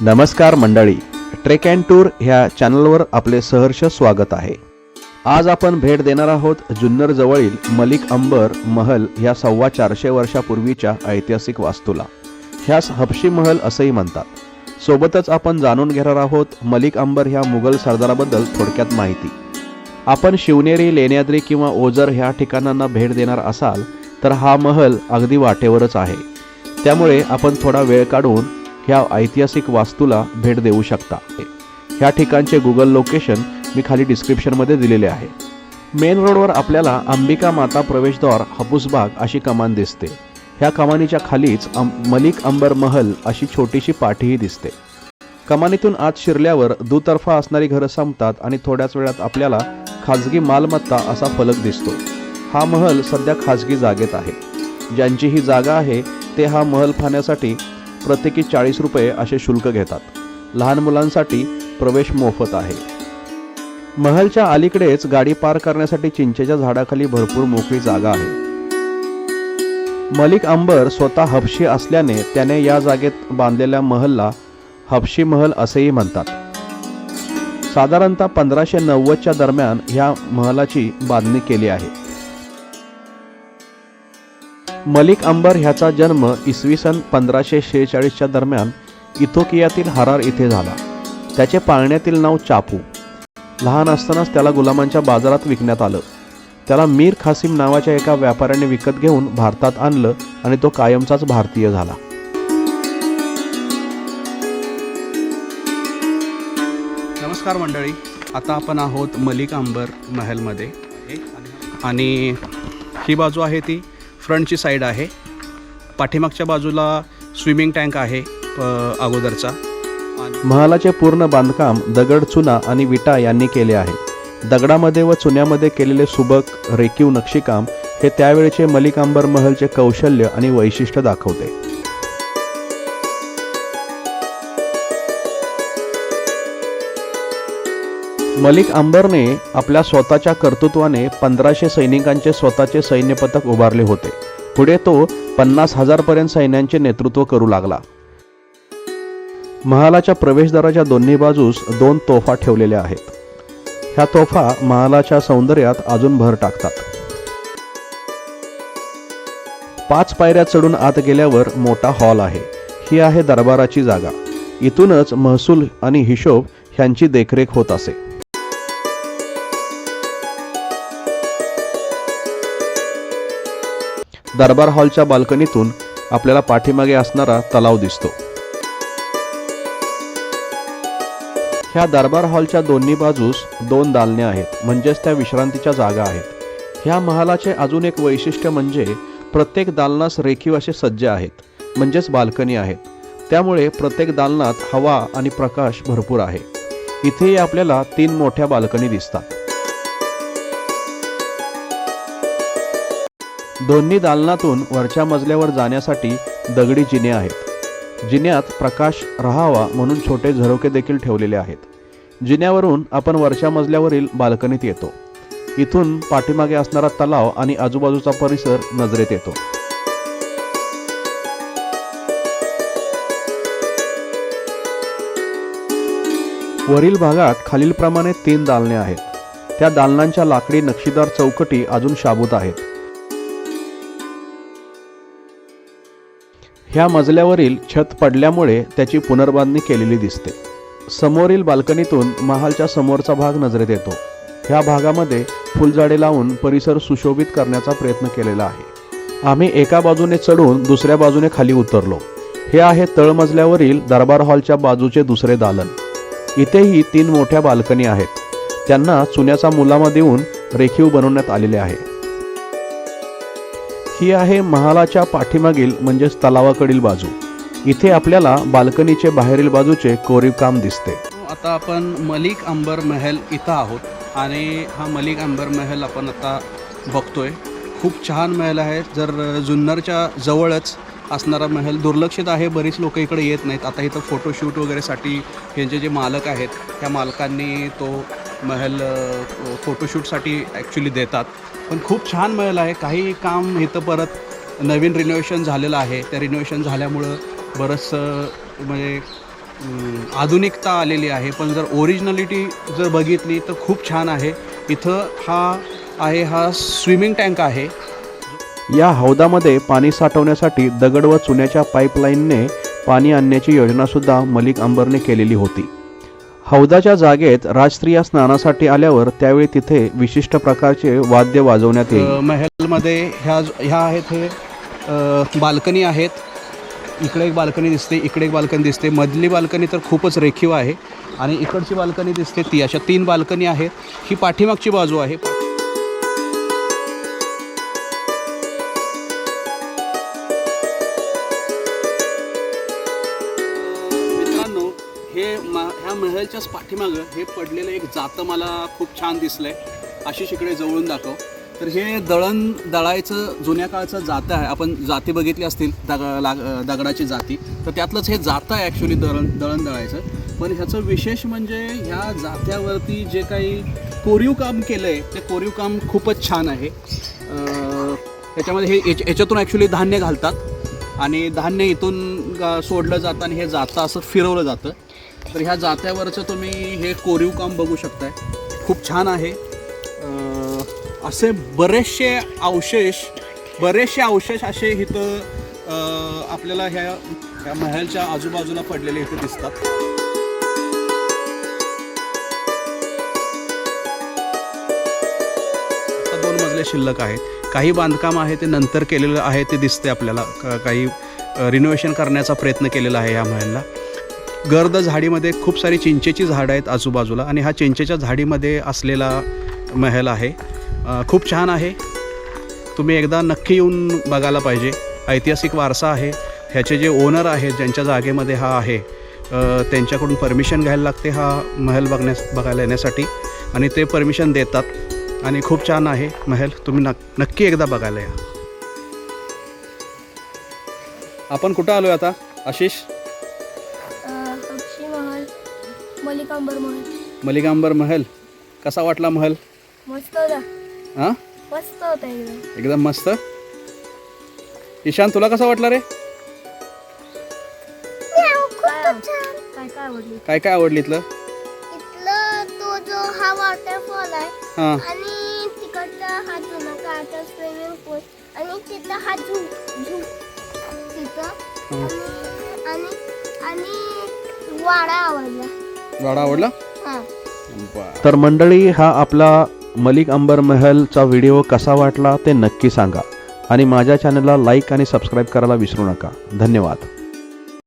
नमस्कार मंडळी trek and tour ह्या चॅनलवर आपले सहर्ष स्वागत आहे. आज आपण भेट देणार आहोत जुन्नर जवळील मलिक अंबर महल ह्या सव्वा चारशे वर्षापूर्वीच्या ऐतिहासिक वास्तूला. ह्यास हपशी महल असंही म्हणतात. सोबतच आपण जाणून घेणार आहोत मलिक अंबर ह्या मुघल सरदाराबद्दल थोडक्यात माहिती. आपण शिवनेरी लेण्याद्री किंवा ओझर ह्या ठिकाणांना भेट देणार असाल तर हा महल अगदी वाटेवरच आहे. त्यामुळे आपण थोडा वेळ काढून ह्या ऐतिहासिक वास्तूला भेट देऊ शकता. ह्या ठिकाणचे गुगल लोकेशन मी खाली डिस्क्रिप्शनमध्ये दिलेले आहे. मेन रोडवर आपल्याला अंबिका माता प्रवेशद्वार हापूसबाग अशी कमान दिसते. ह्या कमानीच्या खालीच अं मलिक अंबर महल अशी छोटीशी पाठीही दिसते. कमानीतून आत शिरल्यावर दुतर्फा असणारी घरं संपतात आणि थोड्याच वेळात आपल्याला खाजगी मालमत्ता असा फलक दिसतो. हा महल सध्या खाजगी जागेत आहे. ज्यांची ही जागा आहे ते हा महल पाहण्यासाठी प्रत्येकी चाळीस रुपये असे शुल्क घेतात. लहान मुलांसाठी प्रवेश मोफत आहे. महलच्या अलीकडेच गाडी पार करण्यासाठी चिंचेच्या झाडाखाली भरपूर मोकळी जागा आहे. मलिक अंबर स्वतः हबशी असल्याने त्याने या जागेत बांधलेल्या महलला हबशी महल असेही म्हणतात. साधारणतः पंधराशे नव्वदच्या दरम्यान ह्या महलाची बांधणी केली आहे. मलिक अंबर ह्याचा जन्म इसवी सन पंधराशे शेहेचाळीसच्या दरम्यान इथोकियातील हरार इथे झाला. त्याचे पाळण्यातील नाव चापू. लहान असतानाच त्याला गुलामांच्या बाजारात विकण्यात आलं. त्याला मीर खासिम नावाच्या एका व्यापाऱ्याने विकत घेऊन भारतात आणलं आणि तो कायमचाच भारतीय झाला. नमस्कार मंडळी. आता आपण आहोत मलिक अंबर महलमध्ये. आणि ही बाजू आहे ती फ्रंटची साईड आहे. पाठीमागच्या बाजूला स्विमिंग टँक आहे अगोदरचा. महालाचे पूर्ण बांधकाम दगड चुना आणि विटा यांनी केले आहे. दगडामध्ये व चुन्यामध्ये केलेले सुबक रेकीव नक्षीकाम हे त्यावेळेचे मलिकांबर महलचे कौशल्य आणि वैशिष्ट्य दाखवते. मलिक अंबरने आपल्या स्वतःच्या कर्तृत्वाने पंधराशे सैनिकांचे स्वतःचे सैन्य पथक उभारले होते. पुढे तो पन्नास हजारपर्यंत सैन्यांचे नेतृत्व करू लागला. महालाच्या प्रवेशद्वाराच्या दोन्ही बाजूस दोन तोफा ठेवलेल्या आहेत. ह्या तोफा महालाच्या सौंदर्यात अजून भर टाकतात. पाच पायऱ्या चढून आत गेल्यावर मोठा हॉल आहे. ही आहे दरबाराची जागा. इथूनच महसूल आणि हिशोब ह्यांची देखरेख होत असे. दरबार हॉलच्या बाल्कनीतून आपल्याला पाठीमागे असणारा तलाव दिसतो. ह्या दरबार हॉलच्या दोन्ही बाजूस दोन दालने आहेत म्हणजेच त्या विश्रांतीच्या जागा आहेत. ह्या महालाचे अजून एक वैशिष्ट्य म्हणजे प्रत्येक दालनास रेखीव असे सज्ज आहेत म्हणजेच बाल्कनी आहेत. त्यामुळे प्रत्येक दालनात हवा आणि प्रकाश भरपूर आहे. इथेही आपल्याला तीन मोठ्या बाल्कनी दिसतात. दोन्ही दालनातून वरच्या मजल्यावर जाण्यासाठी दगडी जिने आहेत. जिन्यात प्रकाश राहावा म्हणून छोटे झरोके देखील ठेवलेले आहेत. जिन्यावरून आपण वरच्या मजल्यावरील बाल्कनीत येतो. इथून पाठीमागे असणारा तलाव आणि आजूबाजूचा परिसर नजरेत येतो. वरील भागात खालीलप्रमाणे तीन दालने आहेत. त्या दालनांच्या लाकडी नक्षीदार चौकटी अजून शाबूत आहेत. ह्या मजल्यावरील छत पडल्यामुळे त्याची पुनर्बांधणी केलेली दिसते. समोरील बाल्कनीतून महालच्या समोरचा भाग नजरेत येतो. ह्या भागामध्ये फुलझाडे लावून परिसर सुशोभित करण्याचा प्रयत्न केलेला आहे. आम्ही एका बाजूने चढून दुसऱ्या बाजूने खाली उतरलो. हे आहे तळमजल्यावरील दरबार हॉलच्या बाजूचे दुसरे दालन. इथेही तीन मोठ्या बाल्कनी आहेत. त्यांना चुन्याचा मुलामा देऊन रेखीव बनवण्यात आलेले आहे. ही आहे महालाच्या पाठीमागील म्हणजेच तलावाकडील बाजू. इथे आपल्याला बाल्कनीचे बाहेरील बाजूचे कोरीव काम दिसते. आता आपण मलिक अंबर महल इथं आहोत आणि हा मलिक अंबर महल आपण आता बघतोय. खूप छान महल आहे. जर जुन्नरच्या जवळच असणारा महल दुर्लक्षित आहे बरीच लोक इकडे येत नाहीत. आता इथं फोटोशूट वगैरेसाठी यांचे जे मालक आहेत त्या मालकांनी तो महल फोटोशूटसाठी ॲक्च्युली देतात. पण खूप छान महल आहे. काही काम इथं परत नवीन रिनोव्हेशन झालेलं आहे. त्या रिनोव्हेशन झाल्यामुळं बरंचसं म्हणजे आधुनिकता आलेली आहे. पण जर ओरिजिनॅलिटी जर बघितली तर खूप छान आहे. इथं हा आहे हा स्विमिंग टँक आहे. या हौदामध्ये पाणी साठवण्यासाठी दगड व चुन्याच्या पाईपलाईनने पाणी आणण्याची योजनासुद्धा मलिक अंबरने केलेली होती. हौदाच्या जागेत राजस्त्रिया स्नानासाठी आल्यावर त्यावेळी तिथे विशिष्ट प्रकारचे वाद्य वाजवण्यात येईल. महलमध्ये ह्या ह्या आहेत हे बाल्कनी आहेत. इकडे एक बाल्कनी दिसते इकडे एक बाल्कनी दिसते. मधली बाल्कनी तर खूपच रेखीव आहे आणि इकडची बाल्कनी दिसते ती. अशा तीन बाल्कनी आहेत. ही पाठीमागची बाजू आहे. हे म ह्या महलच्याच पाठीमागं हे पडलेलं एक जातं मला खूप छान दिसलंय. आशिष इकडे जवळून दाखव. तर हे दळण दळायचं जुन्या काळचं जातं आहे. आपण जाती बघितली असतील दग लाग दगडाची जाती. तर त्यातलंच हे जातं आहे ॲक्च्युली दळण दळण दळायचं. पण ह्याचं विशेष म्हणजे ह्या जात्यावरती जे काही कोरीव काम केलं आहे ते कोरीव काम खूपच छान आहे. ह्याच्यामध्ये हे याच्या- याच्यातून ॲक्च्युली धान्य घालतात. आणि धान्य इथून सोडलं जातं आणि हे जातं असं फिरवलं जातं. तर ह्या जात्यावरचं तुम्ही हे कोरीव काम बघू शकताय. खूप छान आहे. असे बरेचसे अवशेष बरेचसे अवशेष असे इथं आपल्याला ह्या ह्या महलच्या आजूबाजूला पडलेले इथे दिसतात. दोन मजले शिल्लक आहेत. काही बांधकाम आहे ते नंतर केलेलं आहे ते दिसते आपल्याला. काही रिनोव्हेशन करण्याचा प्रयत्न केलेला आहे या महलला. गर्द झाडीमध्ये खूप सारी चिंचेची झाडं आहेत आजूबाजूला आणि हा चिंचेच्या झाडीमध्ये असलेला महल आहे. खूप छान आहे. तुम्ही एकदा नक्की येऊन बघायला पाहिजे. ऐतिहासिक वारसा आहे. ह्याचे जे ओनर आहेत ज्यांच्या जागेमध्ये हा आहे त्यांच्याकडून परमिशन घ्यायला लागते हा महल बघण्यास बघायला येण्यासाठी. आणि ते परमिशन देतात. आणि खूप छान आहे. महल तुम्ही नक नक्की एकदा बघायला या. आपण कुठं आलो आता? आशिष? महल मलिकांबर महल. मलिकांबर महल. कसा वाटला महल? मस्त होता. हां मस्त होता एकदम. एकदम मस्त? ईशान तुला कसा वाटला रे? काय काय काय आवडली? काय काय आवडली इथलं? तो हा वॉटरफॉल आहे. हां. आणि तिकडचा हा जुना काळाचा स्विमिंग पूल आणि तिथला हा झू झू तिथं. आणि आणि आणि वाडा आवडला. वाडा आवडला? हा. बरं तर मंडळी हा आपला मलिक अंबर महलचा व्हिडिओ कसा वाटला ते नक्की सांगा. आणि माझ्या चॅनलला लाईक आणि सबस्क्राईब करायला विसरू नका. धन्यवाद.